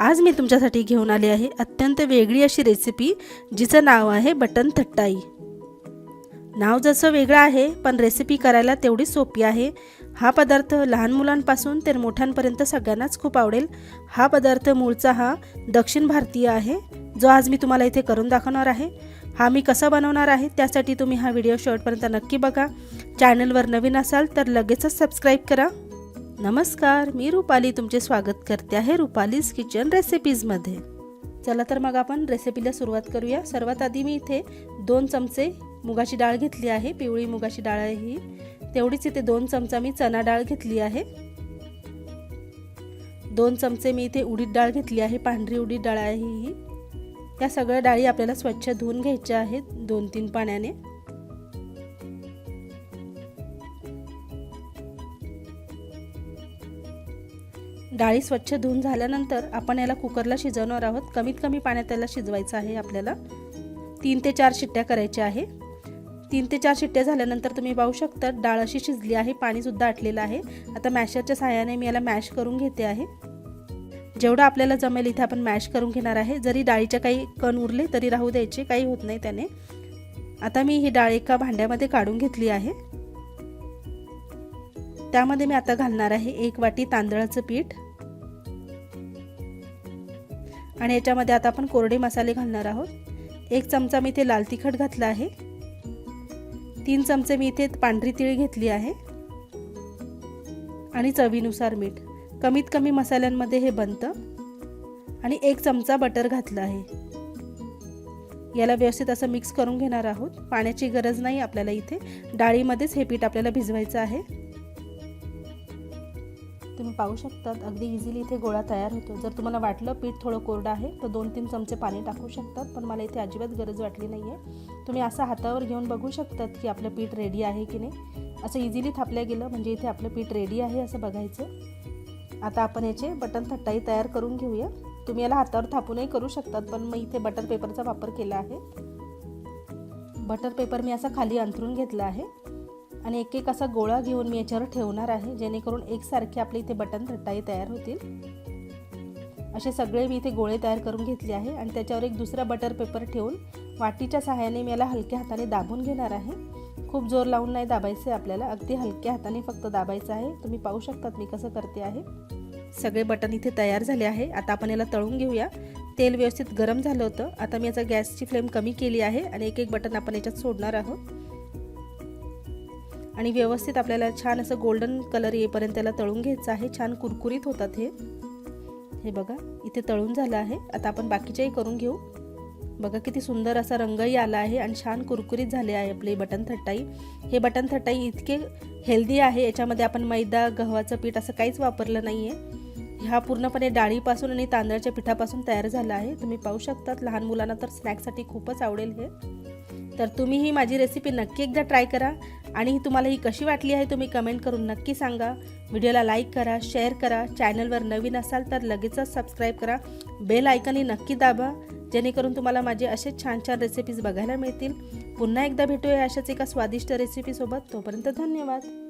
आज मी तुमच्यासाठी घेऊन आले आहे अत्यंत वेगळी अशी रेसिपी जिचं नाव आहे बटन थट्टाई. नाव जसं वेगळं आहे पण रेसिपी करायला तेवढी सोपी आहे. हा पदार्थ लहान मुलांपासून तर मोठ्यांपर्यंत सगळ्यांनाच खूप आवडेल. हा पदार्थ मूळचा हा दक्षिण भारतीय आहे जो आज मी तुम्हाला इथे करून दाखवणार आहे. हा मी कसा बनवणार आहे त्यासाठी तुम्ही हा व्हिडिओ शेवटपर्यंत नक्की बघा. चॅनलवर नवीन असाल तर लगेचच सबस्क्राईब करा. नमस्कार मी रुपाली तुमचे स्वागत करते आहे रुपालीज किचन रेसिपीजमध्ये चला तर मग आपण रेसिपीला सुरुवात करूया. सर्वात आधी मी इथे दोन चमचे मुगाची डाळ घेतली आहे. पिवळी मुगाची डाळ आहे ही. तेवढीच इथे दोन चमचा मी चना डाळ घेतली आहे. दोन चमचे मी इथे उडीद डाळ घेतली आहे. पांढरी उडीद डाळ आहे ही. या सगळ्या डाळी आपल्याला स्वच्छ धुवून घ्यायच्या आहेत दोन तीन पाण्याने. डाळी स्वच्छ धुवून झाल्यानंतर आपण याला कुकरला शिजवणार आहोत. कमीत कमी पाण्यात त्याला शिजवायचं आहे आपल्याला. तीन ते चार शिट्ट्या करायच्या आहे. तीन ते चार शिट्ट्या झाल्यानंतर तुम्ही पाहू शकता डाळ अशी शिजली आहे पाणीसुद्धा आटलेलं आहे. आता मॅशरच्या सहाय्याने मी याला मॅश करून घेते आहे. जेवढं आपल्याला जमेल इथे आपण मॅश करून घेणार आहे. जरी डाळीच्या काही कण उरले तरी राहू द्यायचे काही होत नाही त्याने. आता मी ही डाळ एका भांड्यामध्ये काढून घेतली आहे. त्यामध्ये मी आता घालणार आहे एक वाटी तांदळाचं पीठ. आणि याच्यामध्ये आता आपण कोरडे मसाले घालणार आहोत. एक चमचा मी इथे लाल तिखट घातला आहे. तीन चमचे मी इथे पांढरी तिळ घेतली आहे. आणि चवीनुसार मीठ. कमीत कमी मसाल्यांमध्ये हे बनतं. आणि एक चमचा बटर घातला आहे. याला व्यवस्थित असं मिक्स करून घेणार आहोत. पाण्याची गरज नाही आपल्याला इथे. डाळीमध्येच हे पीठ आपल्याला भिजवायचं आहे. तुम्ही पाहू शकतात. अगदी इझिली इथे गोळा तयार होतो. जर तुम्हाला वाटलं पीठ थोडं कोरडं आहे तर दोन तीन चमचे पाणी टाकू शकतात पण मला इथे अजिबात गरज वाटली नाही आहे तुम्ही असं हातावर घेऊन बघू शकतात की आपलं पीठ रेडी आहे की नाही. असं इझिली थापल्या गेलं म्हणजे इथे आपलं पीठ रेडी आहे असं बघायचं. आता आपण याचे बटन थट्टाई तयार करून घेऊया. तुम्ही याला हातावर थापूनही करू शकतात पण मग इथे बटर पेपरचा वापर केला आहे. बटर पेपर मी असा खाली अंथरून घेतला आहे. आणि एक एक असा गोळा घेऊन मी याच्यावर ठेवणार आहे जेणेकरून एकसारखे आपले इथे बटन थट्टाई तयार होतील. असे सगळे मी इथे गोळे तयार करून घेतले आहे आणि त्याच्यावर एक दुसरा बटर पेपर ठेवून वाटीच्या सहाय्याने मी याला हलक्या हाताने दाबून घेणार आहे. खूप जोर लावून नाही दाबायचं आहे आपल्याला अगदी हलक्या हाताने फक्त दाबायचं आहे. तुम्ही पाहू शकतात मी कसं करते आहे. सगळे बटन इथे तयार झाले आहे. आता आपण याला तळून घेऊया. तेल व्यवस्थित गरम झालं होतं. आता मी याचा गॅसची फ्लेम कमी केली आहे आणि एक एक बटन आपण याच्यात सोडणार आहोत. आणि व्यवस्थित आपल्याला छान असं गोल्डन कलर येईपर्यंत त्याला तळून घ्यायचं आहे. छान कुरकुरीत होतात हे. हे बघा इथे तळून झालं आहे. आता आपण बाकीच्याही करून घेऊ. बघा किती सुंदर असा रंगही आला आहे आणि छान कुरकुरीत झाले आहे आपले बटन थट्टाई हे बटन थट्टाई इतके हेल्दी आहे याच्यामध्ये आपण मैदा गव्हाचं पीठ असं काहीच वापरलं नाही आहे हा पूर्णपणे डाळीपासून आणि तांदळाच्या पिठापासून तयार झाला आहे. तुम्ही पाहू शकतात लहान मुलांना तर स्नॅक्ससाठी खूपच आवडेल हे. तर तुम्ही ही माझी रेसिपी नक्की एकदा ट्राय करा. आणि तुम्हाला ही कशी वाटली आहे तुम्ही कमेंट करून नक्की सांगा. व्हिडिओला लाईक करा शेअर करा. चॅनलवर नवीन असाल तर लगेचच सबस्क्राईब करा. बेल आयकनही नक्की दाबा. जेणेकरून तुम्हाला माझे असे छान छान रेसिपीज बघायला मिळतील. पुन्हा एकदा भेटूया अशाच एका स्वादिष्ट रेसिपीसोबत तोपर्यंत धन्यवाद.